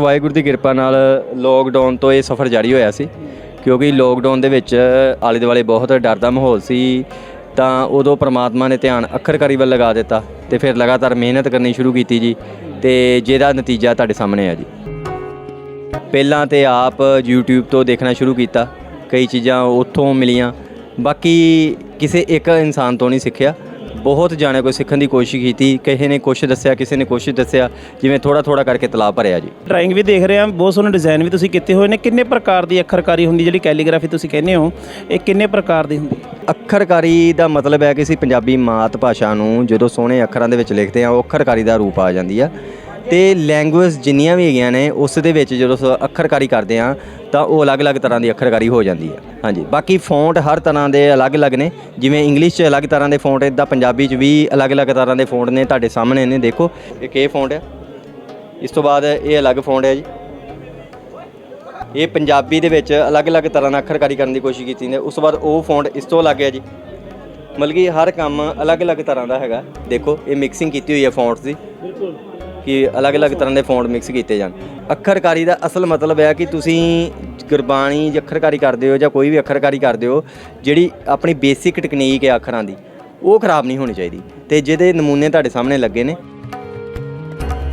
ਵਾਹਿਗੁਰੂ ਦੀ ਕਿਰਪਾ ਨਾਲ ਲੋਕਡਾਊਨ ਤੋਂ ਇਹ ਸਫ਼ਰ ਜਾਰੀ ਹੋਇਆ ਸੀ, ਕਿਉਂਕਿ ਲੋਕਡਾਊਨ ਦੇ ਵਿੱਚ ਆਲੇ ਦੁਆਲੇ ਬਹੁਤ ਡਰ ਦਾ ਮਾਹੌਲ ਸੀ, ਤਾਂ ਉਦੋਂ ਪ੍ਰਮਾਤਮਾ ਨੇ ਧਿਆਨ ਅੱਖਰਕਾਰੀ ਵੱਲ ਲਗਾ ਦਿੱਤਾ ਤੇ ਫਿਰ ਲਗਾਤਾਰ ਮਿਹਨਤ ਕਰਨੀ ਸ਼ੁਰੂ ਕੀਤੀ ਜੀ, ਤੇ ਜਿਹਦਾ ਨਤੀਜਾ ਤੁਹਾਡੇ ਸਾਹਮਣੇ ਆ ਜੀ। ਪਹਿਲਾਂ ਤੇ ਆਪ YouTube ਤੋਂ ਦੇਖਣਾ ਸ਼ੁਰੂ ਕੀਤਾ, ਕਈ ਚੀਜ਼ਾਂ ਉੱਥੋਂ ਮਿਲੀਆਂ, ਬਾਕੀ ਕਿਸੇ ਇੱਕ ਇਨਸਾਨ ਤੋਂ ਨਹੀਂ ਸਿੱਖਿਆ। ਬਹੁਤ ਜਾਣੇ ਕੋਈ ਸਿੱਖਣ ਦੀ ਕੋਸ਼ਿਸ਼ ਕੀਤੀ ਕਿਸੇ ਨੇ ਕੁਛ ਦੱਸਿਆ ਕਿਸੇ ਨੇ ਕੁਛ ਦੱਸਿਆ ਜਿਵੇਂ ਥੋੜਾ ਥੋੜਾ ਕਰਕੇ ਤਲਾਬ ਭਰਿਆ ਜੀ। ਡਰਾਇੰਗ ਵੀ ਦੇਖ ਰਹੇ ਹਾਂ ਬਹੁਤ ਸੋਹਣੇ ਡਿਜ਼ਾਈਨ ਵੀ ਤੁਸੀਂ ਕੀਤੇ ਹੋਏ ਨੇ। ਕਿੰਨੇ ਪ੍ਰਕਾਰ ਦੀ ਅੱਖਰਕਾਰੀ ਹੁੰਦੀ ਜਿਹੜੀ ਕੈਲੀਗ੍ਰਾਫੀ ਤੁਸੀਂ ਕਹਿੰਦੇ ਹੋ ਇਹ ਕਿੰਨੇ ਪ੍ਰਕਾਰ ਦੀ ਹੁੰਦੀ? ਅੱਖਰਕਾਰੀ ਦਾ ਮਤਲਬ ਹੈ ਕਿ ਅਸੀਂ ਪੰਜਾਬੀ ਮਾਤ ਭਾਸ਼ਾ ਨੂੰ ਜਦੋਂ ਸੋਹਣੇ ਅੱਖਰਾਂ ਦੇ ਵਿੱਚ ਲਿਖਦੇ ਹਾਂ ਉਹ ਅੱਖਰਕਾਰੀ ਦਾ ਰੂਪ ਆ ਜਾਂਦੀ ਆ। ਤੇ ਲੈਂਗੁਏਜ ਜਿੰਨੀਆਂ ਵੀ ਹੈਗੀਆਂ ਨੇ, ਉਸ ਦੇ ਵਿੱਚ ਜਦੋਂ ਸ- ਅੱਖਰਕਾਰੀ ਕਰਦੇ ਹਾਂ, ਤਾਂ ਉਹ ਅਲੱਗ-ਅਲੱਗ ਤਰ੍ਹਾਂ ਦੀ ਅੱਖਰਕਾਰੀ ਹੋ ਜਾਂਦੀ ਹੈ। ਹਾਂਜੀ, ਬਾਕੀ ਫੌਂਟ ਹਰ ਤਰ੍ਹਾਂ ਦੇ ਅਲੱਗ-ਅਲੱਗ ਨੇ, ਜਿਵੇਂ ਇੰਗਲਿਸ਼ 'ਚ ਅਲੱਗ ਤਰ੍ਹਾਂ ਦੇ ਫੌਂਟ ਇਦਾਂ ਪੰਜਾਬੀ 'ਚ ਵੀ ਅਲੱਗ-ਅਲੱਗ ਤਰ੍ਹਾਂ ਦੇ ਫੌਂਟ ਨੇ ਤੁਹਾਡੇ ਸਾਹਮਣੇ ਨੇ, ਦੇਖੋ, ਇੱਕ ਇਹ ਫੌਂਟ ਹੈ। ਇਸ ਤੋਂ ਬਾਅਦ ਇਹ ਅਲੱਗ ਫੌਂਟ ਹੈ ਜੀ। ਇਹ ਪੰਜਾਬੀ ਦੇ ਵਿੱਚ ਅਲੱਗ-ਅਲੱਗ ਤਰ੍ਹਾਂ ਨਾਲ ਅੱਖਰਕਾਰੀ ਕਰਨ ਦੀ ਕੋਸ਼ਿਸ਼ ਕੀਤੀ ਨੇ, ਉਸ ਤੋਂ ਬਾਅਦ ਉਹ ਫੌਂਟ ਇਸ ਤੋਂ ਅਲੱਗ ਹੈ ਜੀ। ਮਤਲਬ ਕਿ ਹਰ ਕੰਮ ਅਲੱਗ-ਅਲੱਗ ਤਰ੍ਹਾਂ ਦਾ ਹੈਗਾ। ਦੇਖੋ, ਇਹ ਮਿਕਸਿੰਗ ਕੀਤੀ ਹੋਈ ਹੈ ਫੌਂਟਸ ਦੀ। ਬਿਲਕੁਲ। ਕਿ ਅਲੱਗ-ਅਲੱਗ ਤਰ੍ਹਾਂ ਦੇ ਫੌਂਟ ਮਿਕਸ ਕੀਤੇ ਜਾਣ। ਅੱਖਰਕਾਰੀ ਦਾ ਅਸਲ ਮਤਲਬ ਹੈ ਕਿ ਤੁਸੀਂ ਗੁਰਬਾਣੀ ਜਾਂ ਅੱਖਰਕਾਰੀ ਕਰਦੇ ਹੋ ਜਾਂ ਕੋਈ ਵੀ ਅੱਖਰਕਾਰੀ ਕਰਦੇ ਹੋ ਜਿਹੜੀ ਆਪਣੀ ਬੇਸਿਕ ਟੈਕਨੀਕ ਹੈ ਅੱਖਰਾਂ ਦੀ ਉਹ ਖਰਾਬ ਨਹੀਂ ਹੋਣੀ ਚਾਹੀਦੀ ਤੇ ਜਿਹਦੇ ਨਮੂਨੇ ਤੁਹਾਡੇ ਸਾਹਮਣੇ ਲੱਗੇ ਨੇ।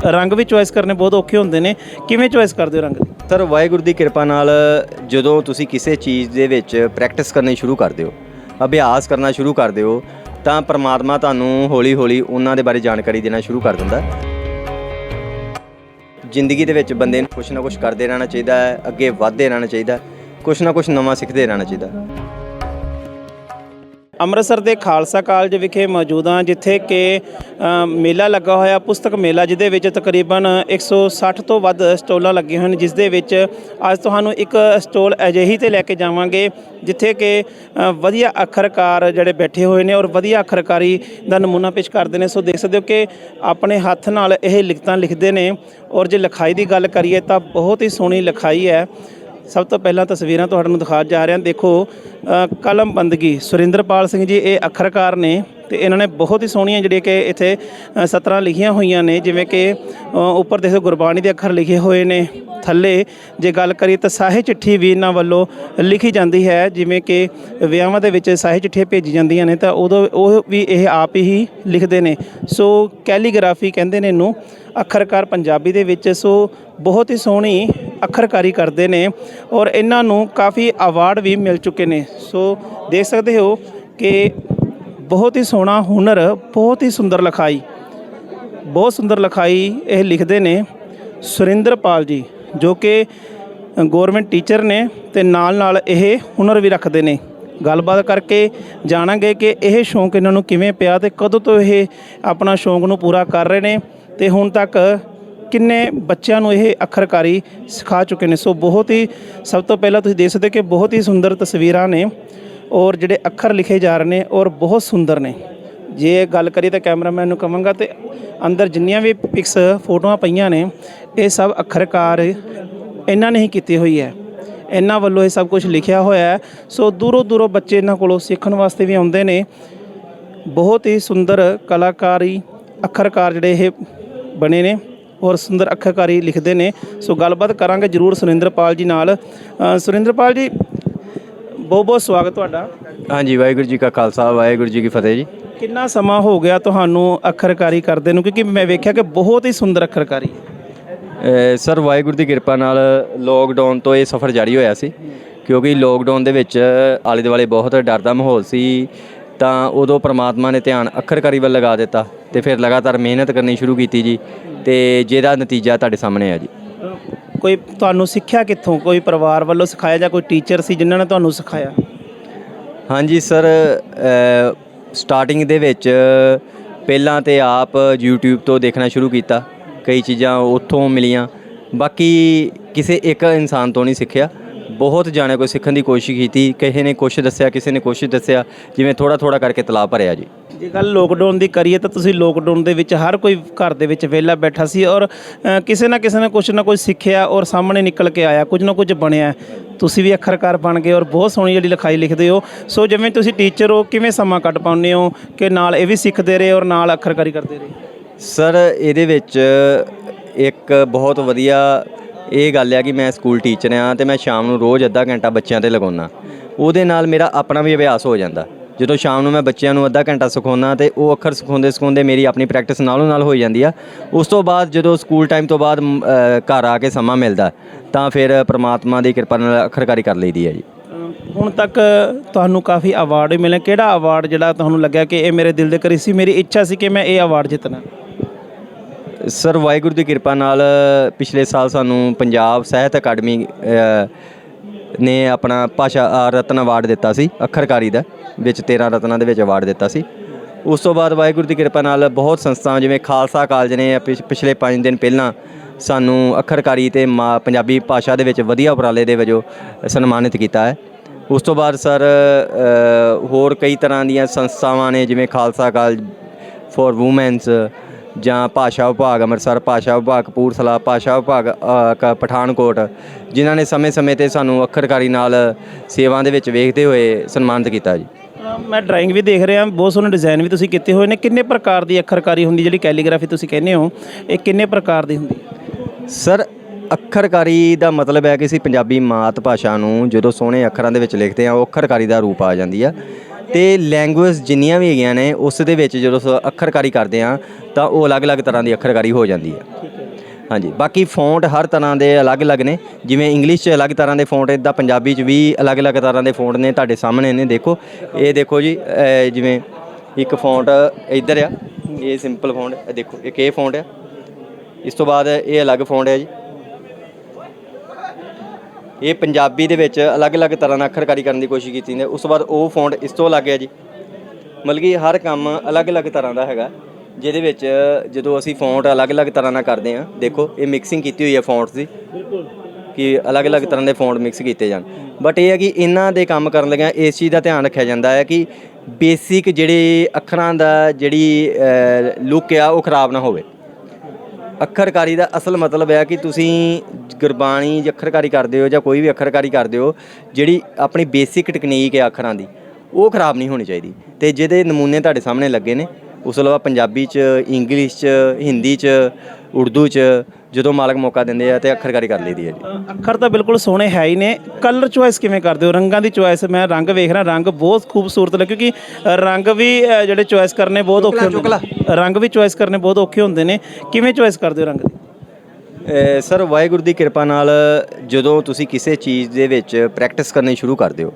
ਰੰਗ ਵੀ ਚੁਆਇਸ ਕਰਨੇ ਬਹੁਤ ਔਖੇ ਹੁੰਦੇ ਨੇ। ਕਿਵੇਂ ਚੁਆਇਸ ਕਰਦੇ ਹੋ ਰੰਗ ਸਰ ਵਾਹਿਗੁਰੂ ਦੀ ਕਿਰਪਾ ਨਾਲ ਜਦੋਂ ਤੁਸੀਂ ਕਿਸੇ ਚੀਜ਼ ਦੇ ਵਿੱਚ ਪ੍ਰੈਕਟਿਸ ਕਰਨੀ ਸ਼ੁਰੂ ਕਰਦੇ ਹੋ ਅਭਿਆਸ ਕਰਨਾ ਸ਼ੁਰੂ ਕਰਦੇ ਹੋ ਤਾਂ ਪ੍ਰਮਾਤਮਾ ਤੁਹਾਨੂੰ ਹੌਲੀ-ਹੌਲੀ ਉਹਨਾਂ ਦੇ ਬਾਰੇ ਜਾਣਕਾਰੀ ਦੇਣਾ ਸ਼ੁਰੂ ਕਰ ਦਿੰਦਾ। ਹੈ ਜ਼ਿੰਦਗੀ ਦੇ ਵਿੱਚ ਬੰਦੇ ਨੂੰ ਕੁਛ ਨਾ ਕੁਛ ਕਰਦੇ ਰਹਿਣਾ ਚਾਹੀਦਾ ਹੈ, ਅੱਗੇ ਵਧਦੇ ਰਹਿਣਾ ਚਾਹੀਦਾ ਹੈ, ਕੁਛ ਨਾ ਕੁਛ ਨਵਾਂ ਸਿੱਖਦੇ ਰਹਿਣਾ ਚਾਹੀਦਾ ਅੰਮ੍ਰਿਤਸਰ ਦੇ ਖਾਲਸਾ ਕਾਲਜ ਵਿਖੇ ਮੌਜੂਦ ਹਾਂ, ਜਿੱਥੇ ਕਿ ਮੇਲਾ ਲੱਗਾ ਹੋਇਆ, ਪੁਸਤਕ ਮੇਲਾ, ਜਿਹਦੇ ਵਿੱਚ ਤਕਰੀਬਨ 160 ਤੋਂ ਵੱਧ ਸਟੋਲਾਂ ਲੱਗੇ ਹੋਈਆਂ ਨੇ ਜਿਸ ਦੇ ਵਿੱਚ ਅੱਜ ਤੁਹਾਨੂੰ ਇੱਕ ਸਟੋਲ ਅਜਿਹੀ ਤੇ ਲੈ ਕੇ ਜਾਵਾਂਗੇ, ਜਿੱਥੇ ਕਿ ਵਧੀਆ ਅੱਖਰਕਾਰ ਜਿਹੜੇ ਬੈਠੇ ਹੋਏ ਨੇ ਔਰ ਵਧੀਆ ਅੱਖਰਕਾਰੀ ਦਾ ਨਮੂਨਾ ਪੇਸ਼ ਕਰਦੇ ਨੇ। ਸੋ ਦੇਖ ਸਕਦੇ ਹੋ ਕਿ ਆਪਣੇ ਹੱਥ ਨਾਲ ਇਹ ਲਿਖਤਾਂ ਲਿਖਦੇ ਨੇ ਔਰ ਜੇ ਲਿਖਾਈ ਦੀ ਗੱਲ ਕਰੀਏ ਤਾਂ ਬਹੁਤ ਹੀ ਸੋਹਣੀ ਲਿਖਾਈ ਹੈ। ਸਭ ਤੋਂ ਪਹਿਲਾਂ ਤਸਵੀਰਾਂ ਤੁਹਾਨੂੰ ਦਿਖਾ ਜਾ ਰਹੇ। ਹਾਂ ਦੇਖੋ ਅ, ਕਲਮ ਬੰਦਗੀ ਸੁਰਿੰਦਰਪਾਲ ਸਿੰਘ ਜੀ ਇਹ ਅੱਖਰਕਾਰ ਨੇ ਤੇ ਇਹਨਾਂ ਨੇ ਬਹੁਤ ਹੀ ਸੋਹਣੀਆਂ ਜਿਹੜੀਆਂ ਕਿ ਇੱਥੇ ਸਤਰਾਂ ਲਿਖੀਆਂ ਹੋਈਆਂ ਨੇ, ਜਿਵੇਂ ਕਿ ਉੱਪਰ ਦੇਖੋ ਗੁਰਬਾਣੀ ਦੇ ਅੱਖਰ ਲਿਖੇ ਹੋਏ ਨੇ, ਥੱਲੇ ਜੇ ਗੱਲ ਕਰੀਏ ਤਾਂ ਸਾਹੇ ਚਿੱਠੀ ਵੀ ਇਹਨਾਂ ਵੱਲੋਂ ਲਿਖੀ ਜਾਂਦੀ ਹੈ, ਜਿਵੇਂ ਕਿ ਵਿਆਹਾਂ ਦੇ ਵਿੱਚ ਸਾਹੇ ਚਿੱਠੀਆਂ ਭੇਜੀ ਜਾਂਦੀਆਂ ਨੇ, ਤਾਂ ਉਦੋਂ ਉਹ ਵੀ ਇਹ ਆਪ ਹੀ ਲਿਖਦੇ ਨੇ। ਸੋ ਕੈਲੀਗ੍ਰਾਫੀ ਕਹਿੰਦੇ ਨੇ ਇਹਨੂੰ, ਅੱਖਰਕਾਰ ਪੰਜਾਬੀ ਦੇ ਵਿੱਚ, ਸੋ ਬਹੁਤ ਹੀ ਸੋਹਣੀ ਅੱਖਰਕਾਰੀ ਕਰਦੇ ਨੇ ਔਰ ਇਹਨਾਂ ਨੂੰ ਕਾਫੀ ਅਵਾਰਡ ਵੀ ਮਿਲ ਚੁੱਕੇ ਨੇ। ਸੋ ਦੇਖ ਸਕਦੇ ਹੋ ਕਿ ਬਹੁਤ ਹੀ ਸੋਹਣਾ ਹੁਨਰ, ਬਹੁਤ ਹੀ ਸੁੰਦਰ ਲਿਖਾਈ, ਬਹੁਤ ਸੁੰਦਰ ਲਿਖਾਈ ਇਹ ਲਿਖਦੇ ਨੇ ਸੁਰਿੰਦਰਪਾਲ ਜੀ, ਜੋ ਕਿ ਗਵਰਨਮੈਂਟ ਟੀਚਰ ਨੇ ਤੇ ਨਾਲ ਨਾਲ ਇਹ ਹੁਨਰ ਵੀ ਰੱਖਦੇ ਨੇ। ਗੱਲਬਾਤ ਕਰਕੇ ਜਾਣਾਂਗੇ ਕਿ ਇਹ ਸ਼ੌਂਕ ਇਹਨਾਂ ਨੂੰ ਕਿਵੇਂ ਪਿਆ ਤੇ ਕਦੋਂ ਤੋਂ ਇਹ ਆਪਣਾ ਸ਼ੌਂਕ ਨੂੰ ਪੂਰਾ ਕਰ ਰਹੇ ਨੇ ਤੇ ਹੁਣ ਤੱਕ ਕਿੰਨੇ ਬੱਚਿਆਂ ਨੂੰ ਇਹ ਅੱਖਰਕਾਰੀ ਸਿਖਾ ਚੁੱਕੇ ਨੇ। ਸੋ ਬਹੁਤ ਹੀ, ਸਭ ਤੋਂ ਪਹਿਲਾਂ ਤੁਸੀਂ ਦੇਖ ਸਕਦੇ ਹੋ ਕਿ ਬਹੁਤ ਹੀ ਸੁੰਦਰ ਤਸਵੀਰਾਂ ਨੇ। ਔਰ ਜਿਹੜੇ ਅੱਖਰ ਲਿਖੇ ਜਾ ਰਹੇ ਨੇ ਔਰ ਬਹੁਤ ਸੁੰਦਰ ਨੇ। ਜੇ ਗੱਲ ਕਰੀਏ ਤਾਂ ਕੈਮਰਾਮੈਨ ਨੂੰ ਕਵਾਂਗਾ ਤੇ ਅੰਦਰ ਜਿੰਨੀਆਂ ਵੀ ਪਿਕਸ ਫੋਟੋਆਂ ਪਈਆਂ ਨੇ, ਇਹ ਸਭ ਅੱਖਰਕਾਰ ਇਹਨਾਂ ਨੇ ਹੀ ਕੀਤੀ ਹੋਈ ਹੈ। ਇਹਨਾਂ ਵੱਲੋਂ ਇਹ ਸਭ ਕੁਝ ਲਿਖਿਆ ਹੋਇਆ ਹੈ। ਸੋ ਦੂਰੋਂ ਦੂਰੋਂ ਬੱਚੇ ਇਹਨਾਂ ਕੋਲੋਂ ਸਿੱਖਣ ਵਾਸਤੇ ਵੀ ਆਉਂਦੇ ਨੇ। ਬਹੁਤ ਹੀ ਸੁੰਦਰ ਕਲਾਕਾਰੀ, ਅੱਖਰਕਾਰ ਜਿਹੜੇ ਇਹ ਬਣੇ ਨੇ ਔਰ ਸੁੰਦਰ ਅੱਖਰਕਾਰੀ ਲਿਖਦੇ ਨੇ। ਸੋ ਗੱਲਬਾਤ ਕਰਾਂਗੇ ਜਰੂਰ ਸੁਰਿੰਦਰਪਾਲ ਜੀ ਨਾਲ। ਸੁਰਿੰਦਰਪਾਲ ਜੀ ਬਹੁਤ ਬਹੁਤ ਸਵਾਗਤ ਤੁਹਾਡਾ। ਹਾਂਜੀ ਵਾਹਿਗੁਰੂ ਜੀ ਕਾ ਖਾਲਸਾ ਵਾਹਿਗੁਰੂ ਜੀ ਕੀ ਫਤਿਹ ਜੀ। ਕਿੰਨਾ ਸਮਾਂ ਹੋ ਗਿਆ ਤੁਹਾਨੂੰ ਅੱਖਰਕਾਰੀ ਕਰਦੇ ਨੂੰ? ਕਿਉਂਕਿ ਮੈਂ ਵੇਖਿਆ ਕਿ ਬਹੁਤ ਹੀ ਸੁੰਦਰ ਅੱਖਰਕਾਰੀ ਸਰ ਵਾਹਿਗੁਰੂ ਦੀ ਕਿਰਪਾ ਨਾਲ ਲੋਕਡਾਊਨ ਤੋਂ ਇਹ ਸਫ਼ਰ ਜਾਰੀ ਹੋਇਆ ਸੀ। ਕਿਉਂਕਿ ਲੋਕਡਾਊਨ ਦੇ ਵਿੱਚ ਆਲੇ ਦੁਆਲੇ ਬਹੁਤ ਡਰ ਦਾ ਮਾਹੌਲ ਸੀ। ਤਾਂ ਉਦੋਂ ਪ੍ਰਮਾਤਮਾ ਨੇ ਧਿਆਨ ਅੱਖਰਕਾਰੀ ਵੱਲ ਲਗਾ ਦਿੱਤਾ ਤੇ ਫਿਰ ਲਗਾਤਾਰ ਮਿਹਨਤ ਕਰਨੀ ਸ਼ੁਰੂ ਕੀਤੀ ਜੀ ਤੇ ਜਿਹਦਾ ਨਤੀਜਾ ਤੁਹਾਡੇ ਸਾਹਮਣੇ ਆ ਜੀ। ਕੋਈ ਤੁਹਾਨੂੰ ਸਿੱਖਿਆ ਕਿੱਥੋਂ? ਕੋਈ ਪਰਿਵਾਰ ਵੱਲੋਂ ਸਿਖਾਇਆ ਜਾਂ ਕੋਈ ਟੀਚਰ ਸੀ ਜਿਨ੍ਹਾਂ ਨੇ ਤੁਹਾਨੂੰ ਸਿਖਾਇਆ? ਹਾਂਜੀ ਸਰ ਸਟਾਰਟਿੰਗ ਦੇ ਵਿੱਚ ਪਹਿਲਾਂ ਤੇ ਆਪ YouTube ਤੋਂ ਦੇਖਣਾ ਸ਼ੁਰੂ ਕੀਤਾ। ਕਈ ਚੀਜ਼ਾਂ ਉੱਥੋਂ ਮਿਲੀਆਂ। ਬਾਕੀ ਕਿਸੇ ਇੱਕ ਇਨਸਾਨ ਤੋਂ ਨਹੀਂ ਸਿੱਖਿਆ। ਬਹੁਤ ਜਾਣੇ ਕੋਈ ਸਿੱਖਣ ਦੀ ਕੋਸ਼ਿਸ਼ ਕੀਤੀ ਕਿਸੇ ਨੇ ਕੁਛ ਦੱਸਿਆ ਕਿਸੇ ਨੇ ਕੁਛ ਦੱਸਿਆ ਜਿਵੇਂ ਥੋੜਾ ਥੋੜਾ ਕਰਕੇ ਤਲਾਬ ਭਰਿਆ ਜੀ। ਜੇ ਗੱਲ ਲੋਕਡਾਊਨ ਦੀ ਕਰੀਏ ਤਾਂ ਤੁਸੀਂ ਲੋਕਡਾਊਨ ਦੇ ਵਿੱਚ ਹਰ ਕੋਈ ਘਰ ਦੇ ਵਿੱਚ ਵਿਹਲਾ ਬੈਠਾ ਸੀ ਔਰ ਅ, ਕਿਸੇ ਨਾ ਕਿਸੇ ਨੇ ਕੁਝ ਨਾ ਕੁਝ ਸਿੱਖਿਆ ਔਰ ਸਾਹਮਣੇ ਨਿਕਲ ਕੇ ਆਇਆ ਕੁਝ ਨਾ ਕੁਝ ਬਣਿਆ। ਤੁਸੀਂ ਵੀ ਅੱਖਰਕਾਰ ਬਣ ਗਏ ਔਰ ਬਹੁਤ ਸੋਹਣੀ ਜਿਹੜੀ ਲਿਖਾਈ ਲਿਖਦੇ ਹੋ। ਸੋ ਜਿਵੇਂ ਤੁਸੀਂ ਟੀਚਰ ਹੋ ਕਿਵੇਂ ਸਮਾਂ ਕੱਢ ਪਾਉਂਦੇ ਹੋ ਕਿ ਨਾਲ ਇਹ ਵੀ ਸਿੱਖਦੇ ਰਹੇ ਔਰ ਨਾਲ ਅੱਖਰਕਾਰੀ ਕਰਦੇ ਰਹੇ? ਸਰ ਇਹਦੇ ਵਿੱਚ ਇੱਕ ਬਹੁਤ ਵਧੀਆ ਇਹ ਗੱਲ ਆ ਕਿ ਮੈਂ ਸਕੂਲ ਟੀਚਰ ਆ ਤੇ ਮੈਂ ਸ਼ਾਮ ਨੂੰ ਰੋਜ਼ ਅੱਧਾ ਘੰਟਾ ਬੱਚਿਆਂ ਤੇ ਲਗਾਉਣਾ ਉਹਦੇ ਨਾਲ ਮੇਰਾ ਆਪਣਾ ਵੀ ਅਭਿਆਸ ਹੋ ਜਾਂਦਾ। ਜਦੋਂ ਸ਼ਾਮ ਨੂੰ ਮੈਂ ਬੱਚਿਆਂ ਨੂੰ ਅੱਧਾ ਘੰਟਾ ਸਿਖਾਉਣਾ ਤੇ ਉਹ ਅੱਖਰ ਸਿਖਾਉਂਦੇ ਸਿਖਾਉਂਦੇ ਮੇਰੀ ਆਪਣੀ ਪ੍ਰੈਕਟਿਸ ਨਾਲੋਂ ਨਾਲ ਹੋ ਜਾਂਦੀ ਆ। ਉਸ ਤੋਂ ਬਾਅਦ ਜਦੋਂ ਸਕੂਲ ਟਾਈਮ ਤੋਂ ਬਾਅਦ ਘਰ ਆ ਕੇ ਸਮਾਂ ਮਿਲਦਾ, ਤਾਂ ਫਿਰ ਪ੍ਰਮਾਤਮਾ ਦੀ ਕਿਰਪਾ ਨਾਲ ਅੱਖਰਕਾਰੀ ਕਰ ਲਈਦੀ ਹੈ ਜੀ। ਹੁਣ ਤੱਕ ਤੁਹਾਨੂੰ ਕਾਫੀ ਅਵਾਰਡ ਵੀ ਮਿਲੇ। ਕਿਹੜਾ ਅਵਾਰਡ ਜਿਹੜਾ ਤੁਹਾਨੂੰ ਲੱਗਿਆ ਕਿ ਇਹ ਮੇਰੇ ਦਿਲ ਦੇ ਕਰੀਬ ਸੀ? ਮੇਰੀ ਇੱਛਾ ਸੀ ਕਿ ਮੈਂ ਇਹ ਅਵਾਰਡ ਜਿੱਤਣਾ। ਸਰ, ਵਾਹਿਗੁਰੂ ਦੀ ਕਿਰਪਾ ਨਾਲ ਪਿਛਲੇ ਸਾਲ ਸਾਨੂੰ ਪੰਜਾਬ ਸਾਹਿਤ ਅਕਾਡਮੀ ਨੇ ਆਪਣਾ ਭਾਸ਼ਾ ਰਤਨ ਅਵਾਰਡ ਦਿੱਤਾ ਸੀ, ਅੱਖਰਕਾਰੀ ਦਾ, ਵਿੱਚ 13 ਰਤਨਾਂ ਦੇ ਵਿੱਚ ਅਵਾਰਡ ਦਿੱਤਾ ਸੀ। ਉਸ ਤੋਂ ਬਾਅਦ ਵਾਹਿਗੁਰੂ ਦੀ ਕਿਰਪਾ ਨਾਲ ਬਹੁਤ ਸੰਸਥਾਵਾਂ, ਜਿਵੇਂ ਖਾਲਸਾ ਕਾਲਜ ਨੇ, ਪਿਛ- ਪਿਛਲੇ 5 ਦਿਨ ਪਹਿਲਾਂ ਸਾਨੂੰ ਅੱਖਰਕਾਰੀ ਤੇ ਮਾ- ਪੰਜਾਬੀ ਭਾਸ਼ਾ ਦੇ ਵਿੱਚ ਵਧੀਆ ਉਪਰਾਲੇ ਦੇ ਵਜੋਂ ਸਨਮਾਨਿਤ ਕੀਤਾ ਹੈ। ਉਸ ਤੋਂ ਬਾਅਦ ਸਰ ਹੋਰ ਕਈ ਤਰ੍ਹਾਂ ਦੀਆਂ ਸੰਸਥਾਵਾਂ ਨੇ, ਜਿਵੇਂ ਖਾਲਸਾ ਕਾਲਜ ਫॉर ਵੂਮੈਨਸ ਜਾਂ ਭਾਸ਼ਾ ਵਿਭਾਗ ਅੰਮ੍ਰਿਤਸਰ ਭਾਸ਼ਾ ਵਿਭਾਗ ਕਪੂਰਥਲਾ ਭਾਸ਼ਾ ਵਿਭਾਗ ਅ, ਕ- ਪਠਾਨਕੋਟ ਜਿਨ੍ਹਾਂ ਨੇ ਸਮੇਂ-ਸਮੇਂ ਤੇ ਸਾਨੂੰ ਅੱਖਰਕਾਰੀ ਨਾਲ ਸੇਵਾ ਦੇ ਵਿੱਚ ਵੇਖਦੇ ਹੋਏ ਸਨਮਾਨਿਤ ਕੀਤਾ ਜੀ। ਮੈਂ ਡਰਾਇੰਗ ਵੀ ਦੇਖ ਰਿਹਾ ਬਹੁਤ ਸੋਹਣੇ ਡਿਜ਼ਾਈਨ ਵੀ ਤੁਸੀਂ ਕੀਤੇ ਹੋਏ ਨੇ। ਕਿੰਨੇ ਪ੍ਰਕਾਰ ਦੀ ਅੱਖਰਕਾਰੀ ਹੁੰਦੀ ਜਿਹੜੀ ਕੈਲੀਗ੍ਰਾਫੀ ਤੁਸੀਂ ਕਹਿੰਦੇ ਹੋ ਇਹ ਕਿੰਨੇ ਪ੍ਰਕਾਰ ਦੀ ਹੁੰਦੀ? ਸਰ ਅੱਖਰਕਾਰੀ ਦਾ ਮਤਲਬ ਹੈ ਕਿ ਅਸੀਂ ਪੰਜਾਬੀ ਮਾਤ ਭਾਸ਼ਾ ਨੂੰ ਜਦੋਂ ਸੋਹਣੇ ਅੱਖਰਾਂ ਦੇ ਵਿੱਚ ਲਿਖਦੇ ਹਾਂ ਉਹ ਅੱਖਰਕਾਰੀ ਦਾ ਰੂਪ ਆ ਜਾਂਦੀ ਆ। ਤੇ ਲੈਂਗੁਏਜ ਜਿੰਨੀਆਂ ਵੀ ਹੈਗੀਆਂ ਨੇ ਉਸ ਦੇ ਵਿੱਚ ਜਦੋਂ ਸ- ਅੱਖਰਕਾਰੀ ਕਰਦੇ ਹਾਂ ਤਾਂ ਉਹ ਅਲੱਗ-ਅਲੱਗ ਤਰ੍ਹਾਂ ਦੀ ਅੱਖਰਕਾਰੀ ਹੋ ਜਾਂਦੀ ਹੈ। ਹਾਂਜੀ ਬਾਕੀ ਫੌਂਟ ਹਰ ਤਰ੍ਹਾਂ ਦੇ ਅਲੱਗ-ਅਲੱਗ ਨੇ ਜਿਵੇਂ ਇੰਗਲਿਸ਼ 'ਚ ਅਲੱਗ ਤਰ੍ਹਾਂ ਦੇ ਫੌਂਟ ਇਦਾਂ ਪੰਜਾਬੀ 'ਚ ਵੀ ਅਲੱਗ-ਅਲੱਗ ਤਰ੍ਹਾਂ ਦੇ ਫੌਂਟ ਨੇ ਤੁਹਾਡੇ ਸਾਹਮਣੇ ਨੇ ਦੇਖੋ। ਇਹ ਦੇਖੋ ਜੀ ਅਹ ਜਿਵੇਂ ਇੱਕ ਫੌਂਟ ਇੱਧਰ ਆ ਇਹ ਸਿੰਪਲ ਫੌਂਟ ਇਹ ਦੇਖੋ ਇੱਕ ਇਹ ਫੌਂਟ ਆ। ਇਸ ਤੋਂ ਬਾਅਦ ਇਹ ਅਲੱਗ ਫੌਂਟ ਹੈ ਜੀ। ਇਹ ਪੰਜਾਬੀ ਦੇ ਵਿੱਚ ਅਲੱਗ-ਅਲੱਗ ਤਰ੍ਹਾਂ ਨਾਲ ਅੱਖਰਕਾਰੀ ਕਰਨ ਦੀ ਕੋਸ਼ਿਸ਼ ਕੀਤੀ ਨੇ ਉਸ ਤੋਂ ਬਾਅਦ ਉਹ ਫੌਂਟ ਇਸ ਤੋਂ ਅਲੱਗ ਹੈ ਜੀ। ਮਤਲਬ ਕਿ ਹਰ ਕੰਮ ਅਲੱਗ-ਅਲੱਗ ਤਰ੍ਹਾਂ ਦਾ ਹੈਗਾ, ਜਿਹਦੇ ਵਿੱਚ ਜਦੋਂ ਅਸੀਂ ਫੌਂਟ ਅਲੱਗ-ਅਲੱਗ ਤਰ੍ਹਾਂ ਨਾਲ ਕਰਦੇ ਹਾਂ, ਦੇਖੋ, ਇਹ ਮਿਕਸਿੰਗ ਕੀਤੀ ਹੋਈ ਹੈ ਫੌਂਟਸ ਦੀ ਬਿਲਕੁਲ ਕਿ ਅਲੱਗ-ਅਲੱਗ ਤਰ੍ਹਾਂ ਦੇ ਫੌਂਟ ਮਿਕਸ ਕੀਤੇ ਜਾਣ। ਬਟ ਇਹ ਹੈ ਕਿ ਇਹਨਾਂ ਦੇ ਕੰਮ ਕਰਨ ਲੱਗਿਆਂ ਇਸ ਚੀਜ਼ ਦਾ ਧਿਆਨ ਰੱਖਿਆ ਜਾਂਦਾ ਹੈ ਕਿ ਬੇਸਿਕ ਜਿਹੜੇ ਅੱਖਰਾਂ ਦਾ ਜਿਹੜੀ ਲੁੱਕ ਆ, ਉਹ ਖਰਾਬ ਨਾ ਹੋਵੇ। ਅੱਖਰਕਾਰੀ ਦਾ ਅਸਲ ਮਤਲਬ ਹੈ ਕਿ ਤੁਸੀਂ ਗੁਰਬਾਣੀ ਜੇ ਅੱਖਰਕਾਰੀ ਕਰਦੇ ਹੋ ਜਾਂ ਕੋਈ ਵੀ ਅੱਖਰਕਾਰੀ ਕਰਦੇ ਹੋ, ਜਿਹੜੀ ਆਪਣੀ ਬੇਸਿਕ ਟੈਕਨੀਕ ਹੈ ਅੱਖਰਾਂ ਦੀ, ਉਹ ਖਰਾਬ ਨਹੀਂ ਹੋਣੀ ਚਾਹੀਦੀ। ਤੇ ਜਿਹਦੇ ਨਮੂਨੇ ਤੁਹਾਡੇ ਸਾਹਮਣੇ ਲੱਗੇ ਨੇ, ਉਸ ਤੋਂ ਇਲਾਵਾ ਪੰਜਾਬੀ 'ਚ ਇੰਗਲਿਸ਼ 'ਚ, ਹਿੰਦੀ 'ਚ, ਉਰਦੂ 'ਚ ਜਦੋਂ ਮਾਲਕ ਮੌਕਾ ਦਿੰਦੇ ਆ ਤੇ ਅੱਖਰਕਾਰੀ ਕਰ ਲਈਦੀ ਹੈ ਜੀ। ਅੱਖਰ ਤਾਂ ਬਿਲਕੁਲ ਸੋਹਣੇ ਹੈ ਹੀ ਨੇ। ਕਲਰ ਚੁਆਇਸ ਕਿਵੇਂ ਕਰਦੇ ਹੋ? ਰੰਗਾਂ ਦੀ ਚੁਆਇਸ ਮੈਂ ਰੰਗ ਵੇਖ ਰਿਹਾ ਰੰਗ ਬਹੁਤ ਖੂਬਸੂਰਤ ਲੱਗੇ ਕਿਉਂਕਿ ਰੰਗ ਵੀ ਅ, ਜਿਹੜੇ ਚੁਆਇਸ ਕਰਨੇ ਬਹੁਤ ਔਖੇ ਹੁੰਦੇ ਨੇ। ਰੰਗ ਵੀ ਚੁਆਇਸ ਕਰਨੇ ਬਹੁਤ ਔਖੇ ਹੁੰਦੇ ਨੇ। ਕਿਵੇਂ ਚੁਆਇਸ ਕਰਦੇ ਹੋ ਰੰਗ ਦੀ? ਅਹ ਸਰ ਵਾਹਿਗੁਰੂ ਦੀ ਕਿਰਪਾ ਨਾਲ ਜਦੋਂ ਤੁਸੀਂ ਕਿਸੇ ਚੀਜ਼ ਦੇ ਵਿੱਚ ਪ੍ਰੈਕਟਿਸ ਕਰਨੀ ਸ਼ੁਰੂ ਕਰਦੇ ਹੋ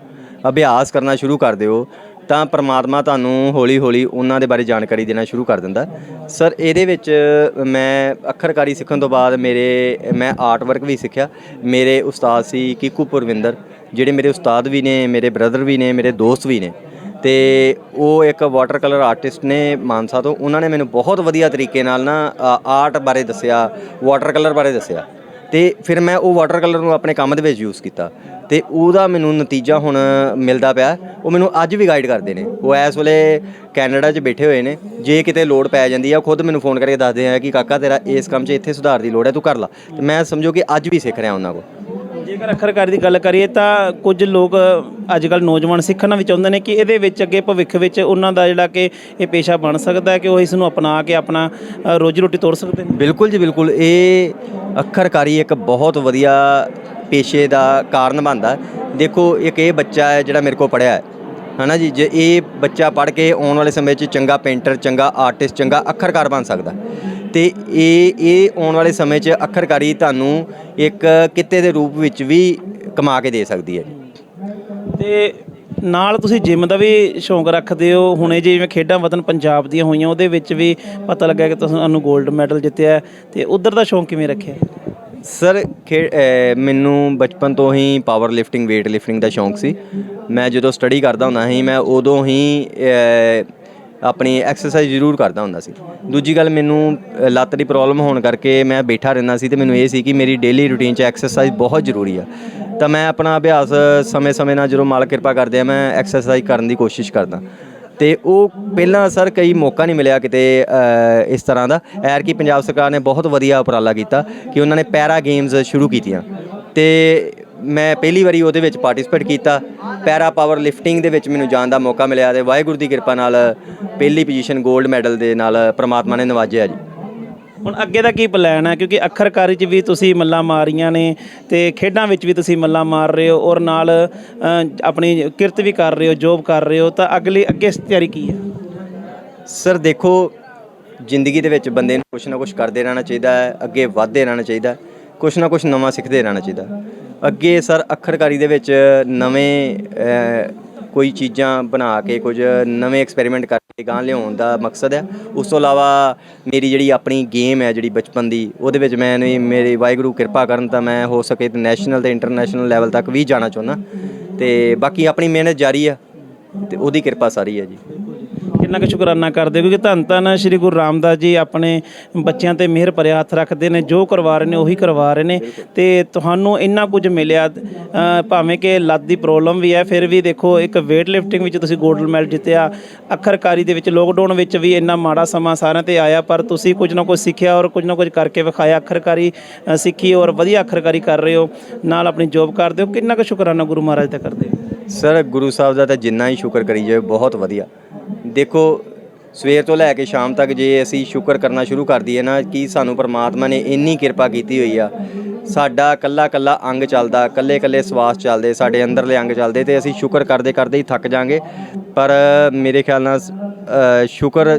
ਅਭਿਆਸ ਕਰਨਾ ਸ਼ੁਰੂ ਕਰਦੇ ਹੋ ਤਾਂ ਪਰਮਾਤਮਾ ਤੁਹਾਨੂੰ ਹੌਲੀ-ਹੌਲੀ ਉਹਨਾਂ ਦੇ ਬਾਰੇ ਜਾਣਕਾਰੀ ਦੇਣਾ ਸ਼ੁਰੂ ਕਰ ਦਿੰਦਾ। ਸਰ, ਇਹਦੇ ਵਿੱਚ ਮੈਂ ਅੱਖਰਕਾਰੀ ਸਿੱਖਣ ਤੋਂ ਬਾਅਦ ਮੇਰੇ, ਮੈਂ ਆਰਟ ਵਰਕ ਵੀ ਸਿੱਖਿਆ। ਮੇਰੇ ਉਸਤਾਦ ਸੀ ਕੀਕੂ ਪੁਰਵਿੰਦਰ, ਜਿਹੜੇ ਮੇਰੇ ਉਸਤਾਦ ਵੀ ਨੇ, ਮੇਰੇ ਬ੍ਰਦਰ ਵੀ ਨੇ, ਮੇਰੇ ਦੋਸਤ ਵੀ ਨੇ। ਤੇ ਉਹ ਇੱਕ ਵਾਟਰ ਕਲਰ ਆਰਟਿਸਟ ਨੇ ਮਾਨਸਾ ਤੋਂ। ਉਹਨਾਂ ਨੇ ਮੈਨੂੰ ਬਹੁਤ ਵਧੀਆ ਤਰੀਕੇ ਨਾਲ ਨਾ ਆਰਟ ਬਾਰੇ ਦੱਸਿਆ ਵਾਟਰ ਕਲਰ ਬਾਰੇ ਦੱਸਿਆ। ਤੇ ਫਿਰ ਮੈਂ ਉਹ ਵਾਟਰ ਕਲਰ ਨੂੰ ਆਪਣੇ ਕੰਮ ਦੇ ਵਿੱਚ ਯੂਜ਼ ਕੀਤਾ। ਤੇ ਉਹਦਾ ਮੈਨੂੰ ਨਤੀਜਾ ਹੁਣ ਮਿਲਦਾ ਪਿਆ। ਉਹ ਮੈਨੂੰ ਅੱਜ ਵੀ ਗਾਈਡ ਕਰਦੇ ਨੇ। ਉਹ ਇਸ ਵੇਲੇ ਕੈਨੇਡਾ 'ਚ ਬੈਠੇ ਹੋਏ ਨੇ। ਜੇ ਕਿਤੇ ਲੋੜ ਪੈ ਜਾਂਦੀ ਆ ਉਹ ਖੁਦ ਮੈਨੂੰ ਫੋਨ ਕਰਕੇ ਦੱਸਦੇ ਆ ਕਿ ਕਾਕਾ ਤੇਰਾ ਇਸ ਕੰਮ 'ਚ ਇੱਥੇ ਸੁਧਾਰ ਦੀ ਲੋੜ ਹੈ ਤੂੰ ਕਰ ਲਾ। ਤੇ ਮੈਂ ਸਮਝੋ ਕਿ ਅੱਜ ਵੀ ਸਿੱਖ ਰਿਹਾ ਉਹਨਾਂ ਕੋਲ। ਜੇਕਰ ਅੱਖਰਕਾਰੀ ਦੀ ਗੱਲ ਕਰੀਏ ਤਾਂ ਕੁਝ ਲੋਕ ਅੱਜ ਕੱਲ ਨੌਜਵਾਨ ਸਿੱਖਣਾ ਵੀ ਚਾਹੁੰਦੇ ਨੇ ਕਿ ਇਹਦੇ ਵਿੱਚ ਅੱਗੇ ਭਵਿੱਖ ਵਿੱਚ ਉਹਨਾਂ ਦਾ ਜਿਹੜਾ ਕਿ ਇਹ ਪੇਸ਼ਾ ਬਣ ਸਕਦਾ ਹੈ ਕਿ ਉਹ ਇਸ ਨੂੰ ਅਪਣਾ ਕੇ ਆਪਣਾ ਰੋਜੀ ਰੋਟੀ ਤੋਰ ਸਕਦੇ ਨੇ? ਬਿਲਕੁਲ ਜੀ ਬਿਲਕੁਲ। ਇਹ ਅੱਖਰਕਾਰੀ ਇੱਕ ਬਹੁਤ ਵਧੀਆ ਪੇਸ਼ੇ ਦਾ ਕਾਰਨ ਬਣਦਾ। ਦੇਖੋ ਇੱਕ ਇਹ ਬੱਚਾ ਹੈ ਜਿਹੜਾ ਮੇਰੇ ਕੋਲ ਪੜਿਆ ਹੈ। ਹਨਾ ਜੀ? ਜੇ ਇਹ ਬੱਚਾ ਪੜ੍ਹ ਕੇ ਆਉਣ ਵਾਲੇ ਸਮੇਂ 'ਚ ਚੰਗਾ ਪੇਂਟਰ ਚੰਗਾ ਆਰਟਿਸਟ ਚੰਗਾ ਅੱਖਰਕਾਰ ਬਣ ਸਕਦਾ। ਤੇ ਇਹ ਇਹ ਆਉਣ ਵਾਲੇ ਸਮੇਂ 'ਚ ਅੱਖਰਕਾਰੀ ਤੁਹਾਨੂੰ ਇੱਕ ਕਿੱਤੇ ਦੇ ਰੂਪ ਵਿੱਚ ਵੀ ਕਮਾ ਕੇ ਦੇ ਸਕਦੀ ਹੈ ਤੇ ਨਾਲ ਤੁਸੀਂ ਜਿਮ ਦਾ ਵੀ ਸ਼ੌਂਕ ਰੱਖਦੇ ਹੋ। ਹੁਣੇ ਜਿਵੇਂ ਖੇਡਾਂ ਵਤਨ ਪੰਜਾਬ ਦੀਆਂ ਹੋਈਆਂ ਉਹਦੇ ਵਿੱਚ ਵੀ ਪਤਾ ਲੱਗਾ ਕਿ ਤੁਹਾਨੂੰ 골ਡ ਮੈਡਲ ਜਿੱਤਿਆ ਹੈ, ਤੇ ਉਧਰ ਦਾ ਸ਼ੌਂਕ ਕਿਵੇਂ ਰੱਖਿਆ? ਸਰ ਖੇ- ਅਹ ਮੈਨੂੰ ਬਚਪਨ ਤੋਂ ਹੀ ਪਾਵਰ ਲਿਫਟਿੰਗ weight ਲਿਫਟਿੰਗ ਦਾ ਸ਼ੌਂਕ ਸੀ। ਮੈਂ ਜਦੋਂ ਸਟੱਡੀ ਕਰਦਾ ਹੁੰਦਾ ਸੀ ਮੈਂ ਉਦੋਂ ਹੀ ਅਹ, ਆਪਣੀ ਐਕਸਰਸਾਈਜ਼ ਜ਼ਰੂਰ ਕਰਦਾ ਹੁੰਦਾ ਸੀ। ਦੂਜੀ ਗੱਲ ਮੈਨੂੰ ਅਹ, ਲੱਤ ਦੀ ਪ੍ਰੋਬਲਮ ਹੋਣ ਕਰਕੇ ਮੈਂ ਬੈਠਾ ਰਹਿੰਦਾ ਸੀ ਤੇ ਮੈਨੂੰ ਇਹ ਸੀ ਕਿ ਮੇਰੀ ਡੇਲੀ ਰੂਟੀਨ 'ਚ ਐਕਸਰਸਾਈਜ਼ ਬਹੁਤ ਜ਼ਰੂਰੀ ਆ। ਤਾਂ ਮੈਂ ਆਪਣਾ ਅਭਿਆਸ ਸਮੇਂ-ਸਮੇਂ ਨਾਲ ਜਦੋਂ ਮਾਲਕ ਕਿਰਪਾ ਕਰਦੇ ਆ ਮੈਂ ਐਕਸਰਸਾਈਜ਼ ਕਰਨ ਦੀ ਕੋਸ਼ਿਸ਼ ਕਰਦਾ। ਤੇ ਉਹ ਪਹਿਲਾਂ ਸਰ ਕਈ ਮੌਕਾ ਨਹੀਂ ਮਿਲਿਆ ਕਿਤੇ ਇਸ ਤਰ੍ਹਾਂ ਦਾ। ਐਰ ਕਿ ਪੰਜਾਬ ਸਰਕਾਰ ਨੇ ਬਹੁਤ ਵਧੀਆ ਉਪਰਾਲਾ ਕੀਤਾ ਕਿ ਉਹਨਾਂ ਨੇ ਪੈਰਾ ਗੇਮਸ ਸ਼ੁਰੂ ਕੀਤੀਆਂ। ਤੇ ਮੈਂ ਪਹਿਲੀ ਵਾਰੀ ਉਹਦੇ ਵਿੱਚ ਪਾਰਟਿਸਿਪੇਟ ਕੀਤਾ। ਪੈਰਾ ਪਾਵਰ ਲਿਫਟਿੰਗ ਦੇ ਵਿੱਚ ਮੈਨੂੰ ਜਾਣ ਦਾ ਮੌਕਾ ਮਿਲਿਆ ਤੇ ਵਾਹਿਗੁਰੂ ਦੀ ਕਿਰਪਾ ਨਾਲ ਪਹਿਲੀ ਪੋਜੀਸ਼ਨ 골ਡ ਮੈਡਲ ਦੇ ਨਾਲ ਪ੍ਰਮਾਤਮਾ ਨੇ ਨਵਾਜਿਆ ਜੀ। ਹੁਣ ਅੱਗੇ ਦਾ ਕੀ ਪਲਾਨ ਹੈ ਕਿਉਂਕਿ ਅੱਖਰਕਾਰੀ 'ਚ ਵੀ ਤੁਸੀਂ ਮੱਲਾਂ ਮਾਰੀਆਂ ਨੇ ਤੇ ਖੇਡਾਂ ਵਿੱਚ ਵੀ ਤੁਸੀਂ ਮੱਲਾਂ ਮਾਰ ਰਹੇ ਹੋ ਔਰ ਨਾਲ ਅ, ਆਪਣੀ ਕਿਰਤ ਵੀ ਕਰ ਰਹੇ ਹੋ ਜੋਬ ਕਰ ਰਹੇ ਹੋ ਤਾਂ ਅਗਲੀ ਅੱਗੇ ਤਿਆਰੀ ਕੀ ਹੈ ਸਰ ਦੇਖੋ ਜ਼ਿੰਦਗੀ ਦੇ ਵਿੱਚ ਬੰਦੇ ਨੂੰ ਕੁਛ ਨਾ ਕੁਛ ਕਰਦੇ ਰਹਿਣਾ ਚਾਹੀਦਾ ਹੈ ਅੱਗੇ ਵੱਧਦੇ ਰਹਿਣਾ ਚਾਹੀਦਾ ਹੈ, ਕੁਛ ਨਾ ਕੁਛ ਨਵਾਂ ਸਿੱਖਦੇ ਰਹਿਣਾ ਚਾਹੀਦਾ ਹੈ। ਅੱਗੇ ਸਰ ਅੱਖਰਕਾਰੀ ਦੇ ਵਿੱਚ ਨਵੇਂ ਅਹ, ਕੋਈ ਚੀਜ਼ਾਂ ਬਣਾ ਕੇ ਕੁਝ ਨਵੇਂ ਐਕਸਪੈਰੀਮੈਂਟ ਕਰ ਗਾਂ ਲਿਆਉਣ ਦਾ ਮਕਸਦ ਹੈ। ਉਸ ਤੋਂ ਇਲਾਵਾ ਮੇਰੀ ਜਿਹੜੀ ਆਪਣੀ ਗੇਮ ਹੈ, ਜਿਹੜੀ ਬਚਪਨ ਦੀ, ਉਹਦੇ ਵਿੱਚ ਮੈਂ ਵੀ ਮੇਰੇ ਵਾਹਿਗੁਰੂ ਕਿਰਪਾ ਕਰਨ ਤਾਂ ਮੈਂ ਹੋ ਸਕੇ ਤੇ ਨੈਸ਼ਨਲ ਤੇ ਇੰਟਰਨੈਸ਼ਨਲ ਲੈਵਲ ਤੱਕ ਵੀ ਜਾਣਾ ਚਾਹੁੰਦਾ। ਤੇ ਬਾਕੀ ਆਪਣੀ ਮਿਹਨਤ ਜਾਰੀ ਆ ਤੇ ਉਹਦੀ ਕਿਰਪਾ ਸਾਰੀ ਹੈ ਜੀ। ਕਿੰਨਾ ਕੁ ਸ਼ੁਕਰਾਨਾ ਕਰਦੇ ਕਿਉਂਕਿ ਧੰਨ ਧੰਨ ਸ੍ਰੀ ਗੁਰੂ ਰਾਮਦਾਸ ਜੀ ਆਪਣੇ ਬੱਚਿਆਂ ਤੇ ਮਿਹਰ ਭਰਿਆ ਹੱਥ ਰੱਖਦੇ ਨੇ, ਜੋ ਕਰਵਾ ਰਹੇ ਨੇ ਉਹੀ ਕਰਵਾ ਰਹੇ ਨੇ। ਤੇ ਤੁਹਾਨੂੰ ਇੰਨਾ ਕੁਝ ਮਿਲਿਆ ਭਾਵੇਂ ਕਿ ਲੱਤ ਦੀ ਪ੍ਰੋਬਲਮ ਵੀ ਹੈ, ਫਿਰ ਵੀ ਦੇਖੋ ਇੱਕ weight lifting ਵਿੱਚ ਤੁਸੀਂ 골ਡ ਮੈਡਲ ਜਿੱਤਿਆ। ਅੱਖਰਕਾਰੀ ਦੇ ਵਿੱਚ ਲੋਕਡਾਊਨ ਵਿੱਚ ਵੀ ਇੰਨਾ ਮਾੜਾ ਸਮਾਂ ਸਾਰਿਆਂ ਤੇ ਆਇਆ, ਪਰ ਤੁਸੀਂ ਕੁਝ ਨਾ ਕੁਝ ਸਿੱਖਿਆ ਔਰ ਕੁਝ ਨਾ ਕੁਝ ਕਰਕੇ ਵਿਖਾਇਆ। ਅੱਖਰਕਾਰੀ ਸਿੱਖੀ ਔਰ ਵਧੀਆ ਅੱਖਰਕਾਰੀ ਕਰ ਰਹੇ ਹੋ। ਨਾਲ ਆਪਣੀ ਜੋਬ ਕਰਦੇ ਹੋ। ਕਿੰਨਾ ਕੁ ਸ਼ੁਕਰਾਨਾ ਗੁਰੂ ਮਹਾਰਾਜ ਦਾ ਕਰਦੇ ਹੋ? ਸਰ ਗੁਰੂ ਸਾਹਿਬ ਦਾ ਤਾਂ ਜਿੰਨਾ ਹੀ ਸ਼ੁਕਰ ਕਰੀ ਜਾਵੇ ਬਹੁਤ ਵਧੀਆ। ਦੇਖੋ, ਸਵੇਰ ਤੋਂ ਲੈ ਕੇ ਸ਼ਾਮ ਤੱਕ ਜੇ ਅਸੀਂ ਸ਼ੁਕਰ ਕਰਨਾ ਸ਼ੁਰੂ ਕਰ ਦਈਏ ਨਾ ਕਿ ਸਾਨੂੰ ਪਰਮਾਤਮਾ ਨੇ ਇੰਨੀ ਕਿਰਪਾ ਕੀਤੀ ਹੋਈ ਆ। ਸਾਡਾ ਕੱਲਾ ਕੱਲਾ ਅੰਗ ਚੱਲਦਾ, ਕੱਲੇ ਕੱਲੇ ਸਵਾਸ ਚੱਲਦੇ, ਸਾਡੇ ਅੰਦਰਲੇ ਅੰਗ ਚੱਲਦੇ ਤੇ ਅਸੀਂ ਸ਼ੁਕਰ ਕਰਦੇ ਕਰਦੇ ਹੀ ਥੱਕ ਜਾਾਂਗੇ। ਪਰ ਮੇਰੇ ਖਿਆਲ ਨਾਲ ਸ਼ੁਕਰ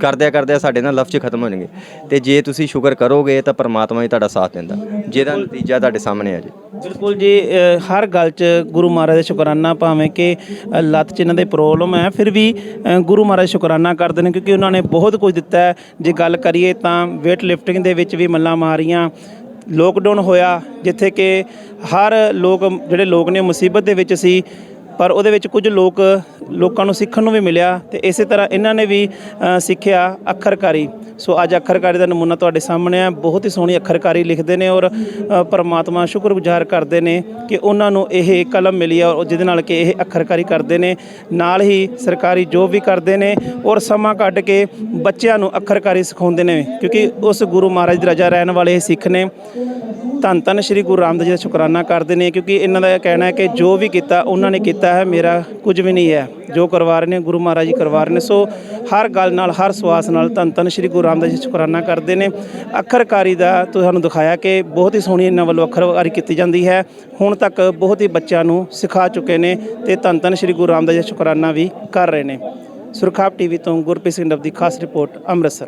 ਕਰਦਿਆਂ ਕਰਦਿਆਂ ਸਾਡੇ ਨਾਲ ਲਫ਼ਜ਼ ਖਤਮ ਹੋ ਜਾਣਗੇ ਤੇ ਜੇ ਤੁਸੀਂ ਸ਼ੁਕਰ ਕਰੋਗੇ ਤਾਂ ਪਰਮਾਤਮਾ ਹੀ ਤੁਹਾਡਾ ਸਾਥ ਦਿੰਦਾ। ਜਿਹਦਾ ਨਤੀਜਾ ਤੁਹਾਡੇ ਸਾਹਮਣੇ ਆ ਜੀ। ਬਿਲਕੁਲ ਜੀ ਅ, ਹਰ ਗੱਲ 'ਚ ਗੁਰੂ ਮਹਾਰਾਜ ਦਾ ਸ਼ੁਕਰਾਨਾ ਭਾਵੇਂ ਕਿ ਅ, ਲੱਤ 'ਚ ਇਹਨਾਂ ਦੇ ਪ੍ਰੋਬਲਮ ਹੈ ਫਿਰ ਵੀ ਅ, ਗੁਰੂ ਮਹਾਰਾਜ ਸ਼ੁਕਰਾਨਾ ਕਰਦੇ ਨੇ ਕਿਉਂਕਿ ਉਹਨਾਂ ਨੇ ਬਹੁਤ ਕੁਝ ਦਿੱਤਾ ਹੈ। ਜੇ ਗੱਲ ਕਰੀਏ ਤਾਂ weight lifting ਦੇ ਵਿੱਚ ਵੀ ਮੱਲਾਂ ਮਾਰੀਆਂ ਲੋਕਡਾਊਨ ਹੋਇਆ ਜਿੱਥੇ ਕਿ ਹਰ ਲੋਕ ਜਿਹੜੇ ਲੋਕ ਨੇ ਮੁਸੀਬਤ ਦੇ ਵਿੱਚ ਸੀ ਪਰ ਉਹਦੇ ਵਿੱਚ ਕੁਝ ਲੋਕ, ਲੋਕਾਂ ਨੂੰ ਸਿੱਖਣ ਨੂੰ ਵੀ ਮਿਲਿਆ ਤੇ ਇਸੇ ਤਰ੍ਹਾਂ ਇਹਨਾਂ ਨੇ ਵੀ ਸਿੱਖਿਆ ਅੱਖਰਕਾਰੀ। ਸੋ ਅੱਜ ਅੱਖਰਕਾਰੀ ਦਾ ਨਮੂਨਾ ਤੁਹਾਡੇ ਸਾਹਮਣੇ ਆ। ਬਹੁਤ ਹੀ ਸੋਹਣੀ ਅੱਖਰਕਾਰੀ ਲਿਖਦੇ ਨੇ ਔਰ ਪਰਮਾਤਮਾ ਸ਼ੁਕਰਗੁਜ਼ਾਰ ਕਰਦੇ ਨੇ ਕਿ ਉਹਨਾਂ ਨੂੰ ਇਹ ਕਲਮ ਮਿਲੀ ਆ ਔਰ ਜਿਹਦੇ ਨਾਲ ਕਿ ਇਹ ਅੱਖਰਕਾਰੀ ਕਰਦੇ ਨੇ। ਨਾਲ ਹੀ ਸਰਕਾਰੀ ਜੋਬ ਵੀ ਕਰਦੇ ਨੇ ਔਰ ਸਮਾਂ ਕੱਢ ਕੇ ਬੱਚਿਆਂ ਨੂੰ ਅੱਖਰਕਾਰੀ ਸਿਖਾਉਂਦੇ ਨੇ। ਕਿਉਂਕਿ ਉਸ ਗੁਰੂ ਮਹਾਰਾਜ ਦੀ ਰਜਾ ਰਹਿਣ ਵਾਲੇ ਇਹ ਸਿੱਖ ਨੇ। ਧੰਨ ਧੰਨ ਸ਼੍ਰੀ ਗੁਰੂ ਰਾਮਦਾਸ ਜੀ ਦਾ ਸ਼ੁਕਰਾਨਾ ਕਰਦੇ ਨੇ ਕਿਉਂਕਿ ਇਹਨਾਂ ਦਾ ਕਹਿਣਾ ਹੈ ਕਿ ਜੋ ਵੀ ਕੀਤਾ, ਉਹਨਾਂ ਨੇ ਕੀਤਾ ਹੈ, ਮੇਰਾ ਕੁਝ ਵੀ ਨਹੀਂ ਹੈ। ਜੋ ਕਰਵਾ ਰਹੇ ਨੇ, ਗੁਰੂ ਮਹਾਰਾਜ ਜੀ ਕਰਵਾ ਰਹੇ ਨੇ। ਸੋ ਹਰ ਗੱਲ ਨਾਲ, ਹਰ ਸਵਾਸ ਨਾਲ ਧੰਨ ਧੰਨ ਸ਼੍ਰੀ ਗੁਰੂ ਰਾਮਦਾਸ ਜੀ ਸ਼ੁਕਰਾਨਾ ਕਰਦੇ ਨੇ। ਅੱਖਰਕਾਰੀ ਦਾ ਤੁਹਾਨੂੰ ਦਿਖਾਇਆ ਕਿ ਬਹੁਤ ਹੀ ਸੋਹਣੀ ਇਹਨਾਂ ਵੱਲੋਂ ਅੱਖਰਕਾਰੀ ਕੀਤੀ ਜਾਂਦੀ ਹੈ। ਹੁਣ ਤੱਕ ਬਹੁਤ ਹੀ ਬੱਚਿਆਂ ਨੂੰ ਸਿਖਾ ਚੁੱਕੇ ਨੇ ਤੇ ਧੰਨ ਧੰਨ ਸ਼੍ਰੀ ਗੁਰੂ ਰਾਮਦਾਸ ਜੀ ਸ਼ੁਕਰਾਨਾ ਵੀ ਕਰ ਰਹੇ ਨੇ। ਸੁਰਖਾਪ ਟੀਵੀ ਤੋਂ ਗੁਰਪ੍ਰੀਤ ਸਿੰਘ ਡੱਬ ਦੀ ਖਾਸ ਰਿਪੋਰਟ ਅੰਮ੍ਰਿਤਸਰ।